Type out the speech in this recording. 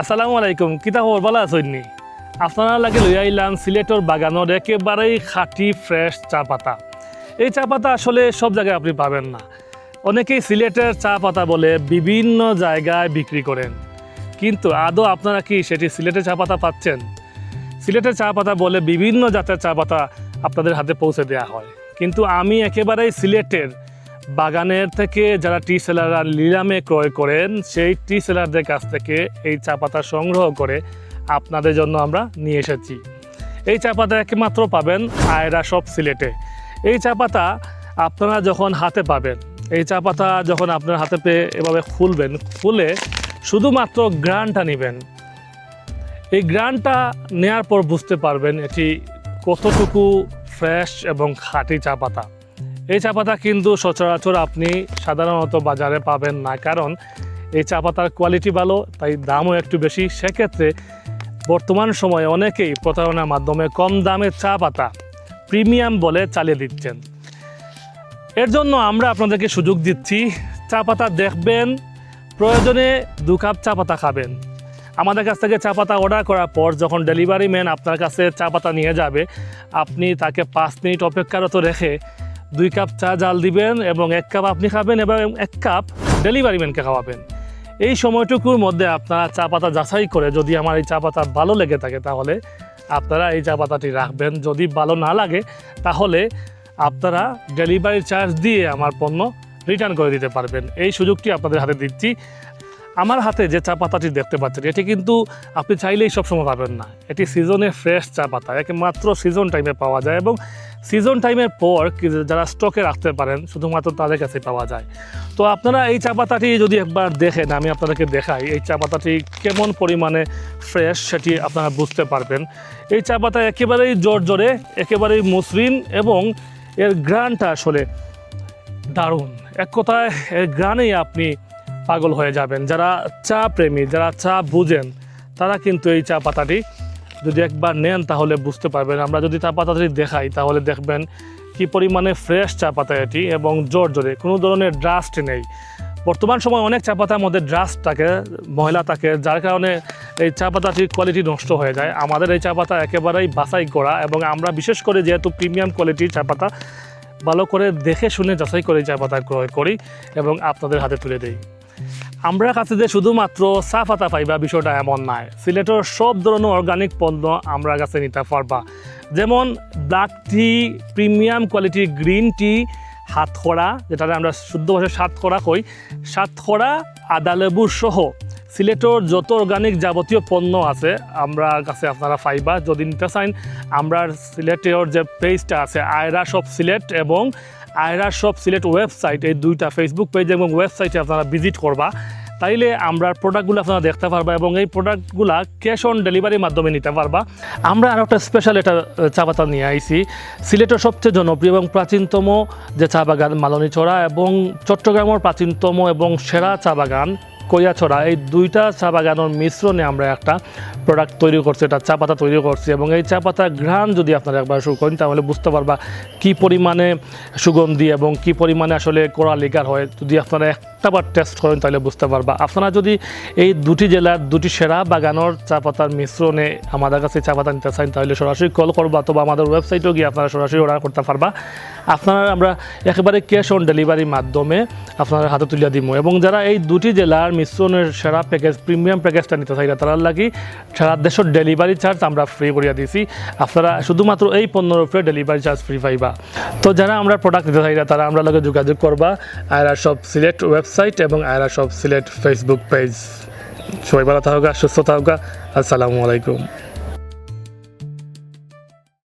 আসসালামু আলাইকুম, কিতা খবর ভালো আছেননি আপনারা লাগে লই আইলাম সিলেটর বাগানের একেবারেই খাঁটি ফ্রেশ চা পাতা এই চা পাতা আসলে সব জায়গায় আপনি পাবেন না। অনেকেই সিলেটের চা পাতা বলে বিভিন্ন জায়গায় বিক্রি করেন। কিন্তু আদৌ আপনারা কি সেটি সিলেটের চা পাতা পাচ্ছেন? সিলেটের চা পাতা বলে বিভিন্ন জাতের চা পাতা আপনাদের হাতে পৌঁছে দেওয়া হয়। কিন্তু আমি একেবারেই সিলেটের বাগানের থেকে যারা টি সেলাররা নিলামে ক্রয় করেন, সেই টি সেলারদের কাছ থেকে এই চা পাতা সংগ্রহ করে আপনাদের জন্য আমরা নিয়ে এসেছি। এই চা পাতা একমাত্র পাবেন আয়রা সব সিলেটে। এই চা পাতা আপনারা যখন হাতে পাবেন, এই চা পাতা যখন আপনার হাতে পেয়ে এভাবে খুলবেন, খুলে শুধুমাত্র গ্রানটা নেবেন। এই গ্রানটা নেয়ার পর বুঝতে পারবেন এটি কতটুকু ফ্রেশ এবং খাঁটি চা পাতা। এই চা পাতা কিন্তু সচরাচর আপনি সাধারণত বাজারে পাবেন না, কারণ এই চা পাতার কোয়ালিটি ভালো, তাই দামও একটু বেশি। সেক্ষেত্রে বর্তমান সময়ে অনেকেই প্রতারণার মাধ্যমে কম দামে চা পাতা প্রিমিয়াম বলে চালিয়ে দিচ্ছেন। এর জন্য আমরা আপনাদেরকে সুযোগ দিচ্ছি চা পাতা দেখবেন, প্রয়োজনে দু কাপ চা পাতা খাবেন। আমাদের কাছ থেকে চা পাতা অর্ডার করার পর যখন ডেলিভারি ম্যান আপনার কাছে চা পাতা নিয়ে যাবে, আপনি তাকে পাঁচ মিনিট অপেক্ষারত রেখে দুই কাপ চা জাল দিবেন এবং এক কাপ আপনি খাবেন এবং এক কাপ ডেলিভারি ম্যানকে খাওয়াবেন। এই সময়টুকুর মধ্যে আপনারা চা পাতা যাচাই করে যদি আমার এই চা পাতা ভালো লেগে থাকে তাহলে আপনারা এই চা পাতাটি রাখবেন। যদি ভালো না লাগে তাহলে আপনারা ডেলিভারি চার্জ দিয়ে আমার পণ্য রিটার্ন করে দিতে পারবেন। এই সুযোগটি আপনাদের হাতে দিচ্ছি। আমার হাতে যে চা পাতাটি দেখতে পাচ্ছেন, এটি কিন্তু আপনি চাইলেই সবসময় পাবেন না। এটি সিজনে ফ্রেশ চা পাতা। একে মাত্র সিজন টাইমে পাওয়া যায় এবং সিজন টাইমের পর যারা স্টকে রাখতে পারেন, শুধুমাত্র তাদের কাছে পাওয়া যায়। তো আপনারা এই চা পাতাটি যদি একবার দেখেন, আমি আপনাদেরকে দেখাই, এই চা পাতাটি কেমন পরিমাণে ফ্রেশ সেটি আপনারা বুঝতে পারবেন। এই চা পাতা একেবারেই জোর জোরে একেবারেই মসৃণ এবং এর গ্রানটা আসলে দারুণ। এক কথায়, এর গ্রানেই আপনি পাগল হয়ে যাবেন। যারা চা প্রেমী, যারা চা বুঝেন, তারা কিন্তু এই চা পাতাটি যদি একবার নেন তাহলে বুঝতে পারবেন। আমরা যদি চা পাতাটি দেখাই, তাহলে দেখবেন কি পরিমাণে ফ্রেশ চা পাতা এটি এবং জোর জোরে কোনো ধরনের ড্রাস্ট নেই। বর্তমান সময় অনেক চা পাতার মধ্যে ড্রাস্ট থাকে, ময়লা থাকে, যার কারণে এই চা পাতাটির কোয়ালিটি নষ্ট হয়ে যায়। আমাদের এই চা পাতা একেবারেই বাছাই করা এবং আমরা বিশেষ করে যেহেতু প্রিমিয়াম কোয়ালিটির চা পাতা, ভালো করে দেখে শুনে যাচাই করে চা পাতা ক্রয় করি এবং আপনাদের হাতে তুলে দিই। আমরা কাছে যে শুধুমাত্র চা পাতা পাইবা বিষয়টা এমন নয় সিলেটের সব ধরনের অর্গানিক পণ্য আমরা কাছে নিতে পারবা। যেমন ব্ল্যাক টি প্রিমিয়াম কোয়ালিটির গ্রিন টি হাতখড়া যেটা আমরা শুদ্ধ ভাষায় সাতখড়া কই। সাতখড়া, আদা লেবু সহ সিলেটের যত অর্গানিক যাবতীয় পণ্য আছে আমরা কাছে আপনারা পাইবা। যদি নিতে চান, আমরা সিলেটের যে পেজটা আছে, আয়রা সব সিলেট এবং আয়রা শপ সিলেট ওয়েবসাইট, এই দুইটা ফেসবুক পেজ এবং ওয়েবসাইটে আপনারা ভিজিট করবা। তাইলে আমরা প্রোডাক্টগুলো আপনারা দেখতে পারবা এবং এই প্রোডাক্টগুলো ক্যাশ অন ডেলিভারির মাধ্যমে নিতে পারবা। আমরা আরও একটা স্পেশাল এটা চা পাতা নিয়ে আইছি। সিলেটের সবচেয়ে জনপ্রিয় এবং প্রাচীনতম যে চা বাগান মালনীছড়া এবং চট্টগ্রামের প্রাচীনতম এবং সেরা চা বাগান কইয়াছড়া, এই দুইটা চা বাগানের মিশ্রণে আমরা একটা প্রোডাক্ট তৈরি করছি, এটা চা পাতা তৈরি করছি এবং এই চা পাতার ঘ্রাণ যদি আপনারা একবার শুরু করেন, তাহলে বুঝতে পারবা কি পরিমাণে সুগন্ধি এবং কি পরিমাণে আসলে কোড়া লিকার হয়। যদি আপনারা একটাবার টেস্ট করেন, তাহলে বুঝতে পারবা। আপনারা যদি এই দুটি জেলার দুটি সেরা বাগানোর চা পাতার মিশ্রণে আমাদের কাছে চা পাতা নিতে চান, তাহলে সরাসরি কল করব অথবা আমাদের ওয়েবসাইটেও গিয়ে আপনারা সরাসরি অর্ডার করতে পারবা। আপনারা আমরা একেবারে ক্যাশ অন ডেলিভারির মাধ্যমে আপনার হাতে তুলে দিব। এবং যারা এই দুটি জেলার মিশ্রণের সেরা প্যাকেজ প্রিমিয়াম প্যাকেজটা নিতে চাই তারা লাগি। সারা দেশের ডেলিভারি চার্জ আমরা ফ্রি করিয়া দিছি। আপনারা শুধুমাত্র এই পণ্যের উপরে ডেলিভারি চার্জ ফ্রি পাইবা। তো যারা আমরা প্রোডাক্ট নিতে চাই তারা আমরা লগে যোগাযোগ করবা। আয়রা সব সিলেট ওয়েবসাইট এবং আয়রা সব সিলেট ফেসবুক পেজ সবাই ভালো থাকা, সুস্থ থাকা। আসসালামু আলাইকুম।